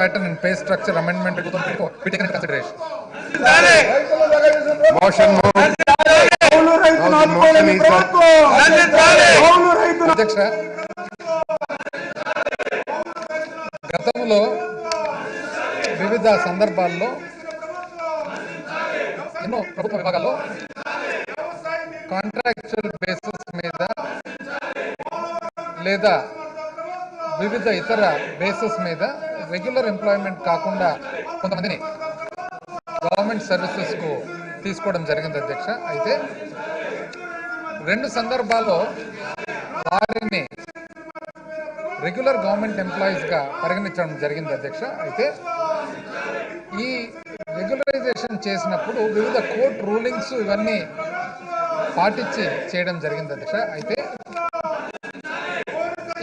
pattern and pay structure amendment to 2024 be taken into consideration. Motion moved. motion is అధ్యక్ష గతంలో వివిధ సందర్భాల్లో ఎన్నో ప్రభుత్వ విభాగాల్లో కాంట్రాక్చువల్ బేసిస్ మీద లేదా వివిధ ఇతర బేసిస్ మీద రెగ్యులర్ ఎంప్లాయ్మెంట్ కాకుండా కొంతమందిని గవర్నమెంట్ సర్వీసెస్కు తీసుకోవడం జరిగింది అధ్యక్ష. అయితే రెండు సందర్భాల్లో వారిని రెగ్యులర్ గవర్నమెంట్ ఎంప్లాయీస్గా పరిగణించడం జరిగింది అధ్యక్ష. అయితే ఈ రెగ్యులరైజేషన్ చేసినప్పుడు వివిధ కోర్ట్ రూలింగ్స్ ఇవన్నీ పాటించి చేయడం జరిగింది అధ్యక్ష. అయితే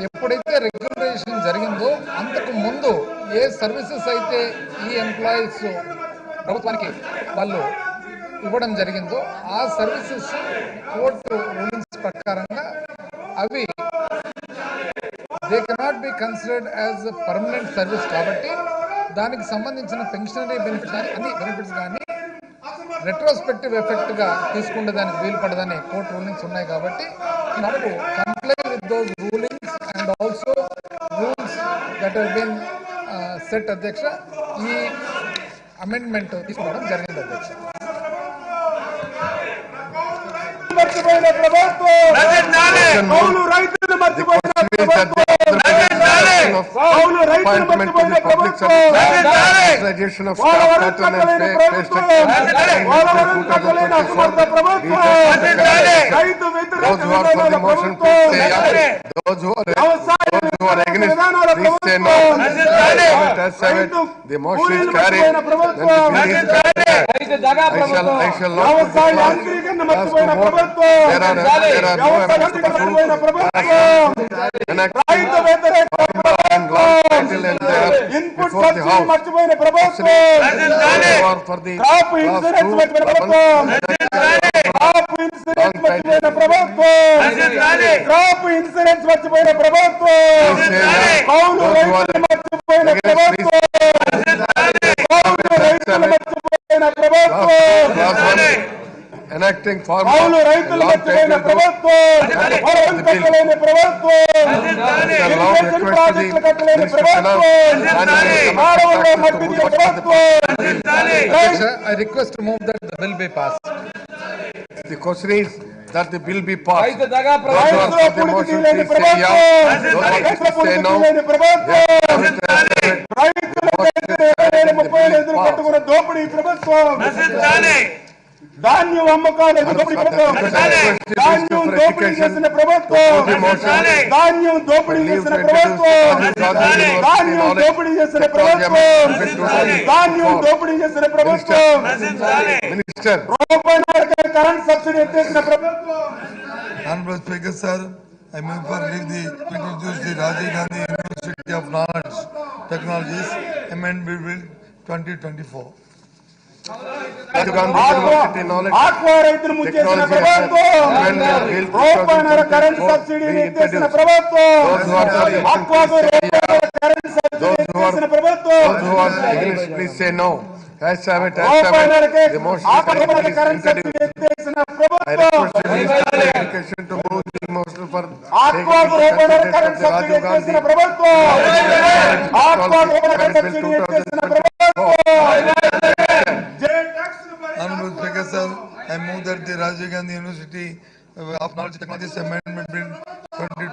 ఎప్పుడైతే రెగ్యులరైజేషన్ జరిగిందో అంతకు ముందు ఏ సర్వీసెస్ అయితే ఈ ఎంప్లాయీస్ ప్రభుత్వానికి వాళ్ళు ఇవ్వడం జరిగిందో ఆ సర్వీసెస్ కోర్టు రూలింగ్స్ ప్రకారంగా అవి they cannot be considered as permanent service కాబట్టి దానికి సంబంధించిన పెన్షనరీ బెనిఫిట్స్ కానీ అన్ని బెనిఫిట్స్ కానీ రెట్రోస్పెక్టివ్ ఎఫెక్ట్గా తీసుకునే దానికి వీలు పడదని కోర్టు రూలింగ్స్ ఉన్నాయి కాబట్టి నాకు complaint with those rulings and also rules that have been set అధ్యక్ష ఈ అమెండ్మెంట్ తీసుకోవడం జరిగింది అధ్యక్ష మర్చిపోయిన ప్రభుత్వం కౌలు రైతును మర్చిపోయిన ప్రభుత్వం and who are are against, say no. it have it. రైతు The motion is carried. Then the bill is carried. I shall, I shall not. యాంత్రీకరణ మర్చిపోయిన ప్రభుత్వం There are, there are no amendments and title and before the house. for the class two, crop insurance మర్చిపోయిన ప్రభుత్వం కౌలు రైతులు మర్చిపోయిన ప్రభుత్వం కౌలు రైతులు మర్చిపోయిన ప్రభుత్వం enacting formula. కౌలు రైతులు మర్చిపోయిన to- ప్రభుత్వం పొలం కట్టలేని ప్రభుత్వం ఇరిగేషన్ request to ప్రాజెక్టులు the కట్టలేని ప్రభుత్వం the మానవుల్లో మట్టించిన to the ప్రభుత్వం I request to move that the bill be pass The question is that the bill be passed. Those who the motion, please say yeah. Those who say no. దోపిడీ ప్రభుత్వం ధాన్యం అమ్మకాలు దోపిడీ ప్రభుత్వం ధాన్యం దోపిడీ చేసిన ప్రభుత్వం ధాన్యం దోపిడీ చేసిన ప్రభుత్వం ధాన్యం దోపిడీ చేసిన ప్రభుత్వం ధాన్యం దోపిడీ చేసిన ప్రభుత్వం Minister, రూపాయల కరెంట్ సబ్సిడీ ఎత్తేసిన ప్రభుత్వం Honorable Speaker, sir, I move for leave the, introduce the Rajiv Gandhi University of Knowledge Technologies Amendment Bill 2024. Rajiv Gandhi University Knowledge. Aqua రైతును ముంచేసిన Technology ప్రభుత్వం Amendment Bill రూపాయల కరెంట్ 2024 సబ్సిడీని be ఎత్తేసిన introduced. ప్రభుత్వం Those who are for the motion, ఆక్వాకు please say yeah. రూపాయల current subsidy Those who are- ఎత్తేసిన ప్రభుత్వం Those who are against, please say no. As have it, as have రూపాయలకే it. The motion is aqua carried. Current Please subsidy introduce. ఎత్తేసిన I ప్రభుత్వం request the Minister of Education to move the motion for ఆక్వాకు taking రూపాయల the current certificate of subsidy the Rajiv ఎత్తేసిన Gandhi ప్రభుత్వం ఆక్వాకు రూపాయల current Bill subsidy ఎత్తేసిన 2024. ప్రభుత్వం Honorable Speaker, sir, I move that the Rajiv Gandhi University of Knowledge Technologies Amendment Bill 2024